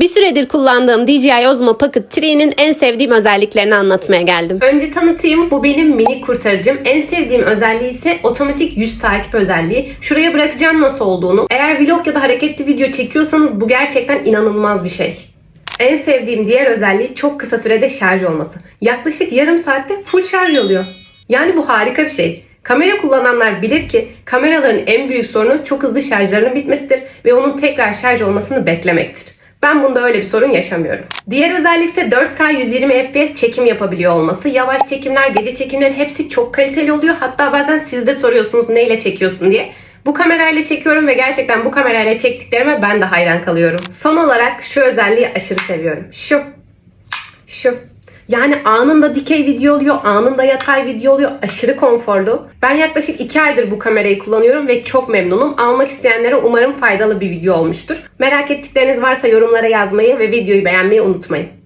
Bir süredir kullandığım DJI Osmo Pocket 3'nin en sevdiğim özelliklerini anlatmaya geldim. Önce tanıtayım. Bu benim mini kurtarıcım. En sevdiğim özelliği ise otomatik yüz takip özelliği. Şuraya bırakacağım nasıl olduğunu. Eğer vlog ya da hareketli video çekiyorsanız bu gerçekten inanılmaz bir şey. En sevdiğim diğer özelliği çok kısa sürede şarj olması. Yaklaşık yarım saatte full şarj oluyor. Yani bu harika bir şey. Kamera kullananlar bilir ki kameraların en büyük sorunu çok hızlı şarjlarının bitmesidir ve onun tekrar şarj olmasını beklemektir. Ben bunda öyle bir sorun yaşamıyorum. Diğer özellik ise 4K 120 FPS çekim yapabiliyor olması. Yavaş çekimler, gece çekimlerin hepsi çok kaliteli oluyor. Hatta bazen siz de soruyorsunuz neyle çekiyorsun diye. Bu kamerayla çekiyorum ve gerçekten bu kamerayla çektiklerime ben de hayran kalıyorum. Son olarak şu özelliği aşırı seviyorum. Şu. Şu. Yani anında dikey video oluyor, anında yatay video oluyor. Aşırı konforlu. Ben yaklaşık 2 aydır bu kamerayı kullanıyorum ve çok memnunum. Almak isteyenlere umarım faydalı bir video olmuştur. Merak ettikleriniz varsa yorumlara yazmayı ve videoyu beğenmeyi unutmayın.